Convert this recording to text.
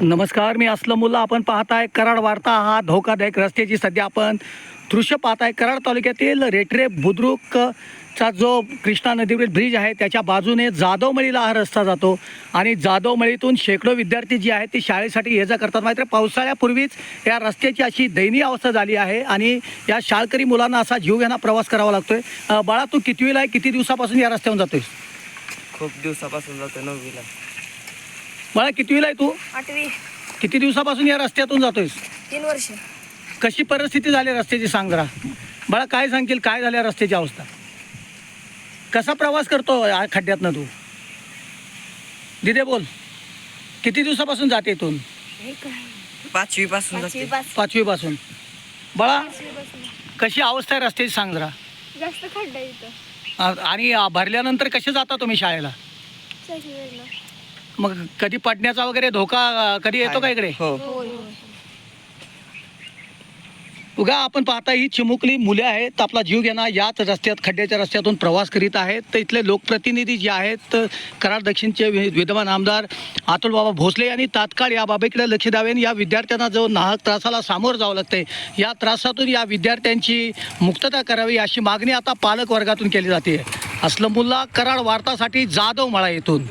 नमस्कार मी असलमुल्ला आपण पाहताय कराड वार्ता हा धोकादायक रस्त्याची सध्या आपण दृश्य पाहताय. कराड तालुक्यातील रेटरे बुद्रुक चा जो कृष्णा नदीवरील ब्रिज आहे त्याच्या बाजूने जाधवमळीला हा रस्ता जातो आणि जाधवमळीतून शेकडो विद्यार्थी जी आहेत ती शाळेसाठी ये जा करतात. मात्र पावसाळ्यापूर्वीच या रस्त्याची अशी दयनीय अवस्था झाली आहे आणि या शाळकरी मुलांना असा जीव घेणा प्रवास करावा लागतोय. बाळा तू कितवीला आहे? किती दिवसापासून या रस्त्यावर जातोय खूप दिवसापासून जातो नववीला. बाळा कितवीला आहे तू? आठवी. किती दिवसापासून या रस्त्यातून जातोयस? तीन वर्ष. कशी परिस्थिती झाली रस्त्याची सांग जरा. बाळा काय सांगशील? काय झाली रस्त्याची अवस्था? कसा प्रवास करतो या खड्ड्यातनं तू? दिदे बोल. किती दिवसापासून जाते इथून? पाचवी पासून जाते. पाचवीपासून. बाळा कशी अवस्था आहे रस्त्याची सांग जरा. जास्त खड्डा आणि भरल्यानंतर कसे जाता तुम्ही शाळेला. मग कधी पडण्याचा वगैरे धोका कधी येतो का इकडे? हो. उगा आपण पाहता ही चिमुकली मुले आहेत आपला जीव घेणं याच रस्त्यात खड्ड्याच्या रस्त्यातून प्रवास करीत आहेत. तर इथले लोकप्रतिनिधी जे आहेत कराड दक्षिणचे वि- विद्यमान आमदार अतुल बाबा भोसले यांनी तात्काळ या बाबीकडे लक्ष द्यावे आणि या विद्यार्थ्यांना जो नाहक त्रासाला सामोरं जावं लागते या त्रासातून या विद्यार्थ्यांची मुक्तता करावी अशी मागणी आता पालक वर्गातून केली जाते. असलमुल्ला कराड वार्तासाठी जाधव मळा येथून.